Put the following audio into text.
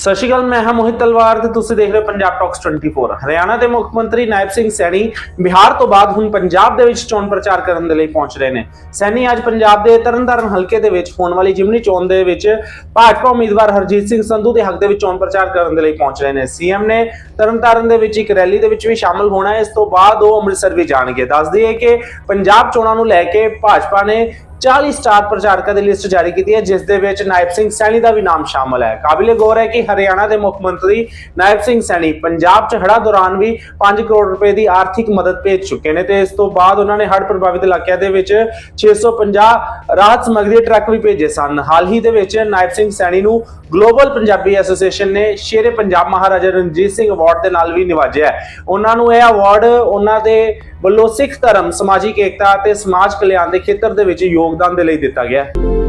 ਸਤਿ ਸ਼੍ਰੀ ਅਕਾਲ, ਮੈਂ ਹਾਂ ਮੋਹਿਤ ਤਲਵਾਰ ਤੇ ਤੁਸੀਂ ਦੇਖ ਰਹੇ ਹੋ ਪੰਜਾਬ ਟਾਕਸ 24 ਹਰਿਆਣਾ ਦੇ ਮੁੱਖ ਮੰਤਰੀ ਨਾਇਬ ਸਿੰਘ ਸੈਣੀ ਬਿਹਾਰ ਤੋਂ ਬਾਅਦ ਹੁਣ ਪੰਜਾਬ ਦੇ ਵਿੱਚ ਚੋਣ ਪ੍ਰਚਾਰ ਕਰਨ ਦੇ ਲਈ ਪਹੁੰਚ ਰਹੇ ਨੇ। ਸੈਣੀ ਅੱਜ ਪੰਜਾਬ ਦੇ ਤਰਨਤਾਰਨ ਹਲਕੇ ਦੇ ਵਿੱਚ ਹੋਣ ਵਾਲੀ ਜਿਮਨੀ ਚੋਣ ਦੇ ਵਿੱਚ ਭਾਜਪਾ ਉਮੀਦਵਾਰ ਹਰਜੀਤ ਸਿੰਘ ਸੰਧੂ ਦੇ ਹੱਕ ਦੇ ਵਿੱਚ ਚੋਣ ਪ੍ਰਚਾਰ ਕਰਨ ਦੇ ਲਈ ਪਹੁੰਚ ਰਹੇ ਨੇ। ਸੀਐਮ ਨੇ ਤਰਨਤਾਰਨ ਦੇ ਵਿੱਚ ਇੱਕ ਰੈਲੀ ਦੇ ਵਿੱਚ ਵੀ ਸ਼ਾਮਲ ਹੋਣਾ ਹੈ, ਇਸ ਤੋਂ ਬਾਅਦ ਉਹ ਅੰਮ੍ਰਿਤਸਰ ਵੀ ਜਾਣਗੇ। ਦੱਸ ਦਈਏ ਕਿ ਪੰਜਾਬ ਚੋਣਾਂ ਨੂੰ ਲੈ ਕੇ ਭਾਜਪਾ ਨੇ 40 ਸਟਾਰ ਪ੍ਰਚਾਰਕਾਂ ਦੀ ਲਿਸਟ ਜਾਰੀ ਕੀਤੀ ਹੈ, ਜਿਸ ਦੇ ਵਿੱਚ ਨਾਇਬ ਸਿੰਘ ਸੈਣੀ ਦਾ ਵੀ ਨਾਮ ਸ਼ਾਮਲ ਹੈ। ਕਾਬਿਲੇ ਗੌਰ ਹੈ ਕਿ ਹਰਿਆਣਾ ਦੇ ਮੁੱਖ ਮੰਤਰੀ ਨਾਇਬ ਸਿੰਘ ਸੈਣੀ ਪੰਜਾਬ 'ਚ ਹੜ੍ਹਾਂ ਦੌਰਾਨ ਵੀ 5 ਕਰੋੜ ਰੁਪਏ ਦੀ ਆਰਥਿਕ ਮਦਦ ਭੇਜ ਚੁੱਕੇ ਨੇ ਤੇ ਇਸ ਤੋਂ ਬਾਅਦ ਉਹਨਾਂ ਨੇ ਹੜ੍ਹ ਪ੍ਰਭਾਵਿਤ ਇਲਾਕਿਆਂ ਦੇ ਵਿੱਚ 650 ਰਾਹਤ ਸਮੱਗਰੀ ਦੇ ਟਰੱਕ ਵੀ ਭੇਜੇ ਸਨ। ਹਾਲ ਹੀ ਦੇ ਵਿੱਚ ਨਾਇਬ ਸਿੰਘ ਸੈਣੀ ਨੂੰ ਗਲੋਬਲ ਪੰਜਾਬੀ ਐਸੋਸੀਏਸ਼ਨ ਨੇ ਸ਼ੇਰੇ ਪੰਜਾਬ ਮਹਾਰਾਜਾ ਰਣਜੀਤ ਸਿੰਘ ਅਵਾਰਡ ਦੇ ਨਾਲ ਵੀ ਨਿਵਾਜਿਆ ਉਹਨਾਂ ਨੂੰ ਇਹ ਅਵਾਰਡ ਉਹਨਾਂ ਦੇ ਵੱਲੋਂ ਸਿੱਖ ਧਰਮ, ਸਮਾਜਿਕ ਏਕਤਾ ਅਤੇ ਸਮਾਜ ਕਲਿਆਣ ਦੇ ਖੇਤਰ ਦੇ ਵਿੱਚ ਯੋਗਦਾਨ ਦੇ ਲਈ ਦਿੱਤਾ ਗਿਆ ਹੈ।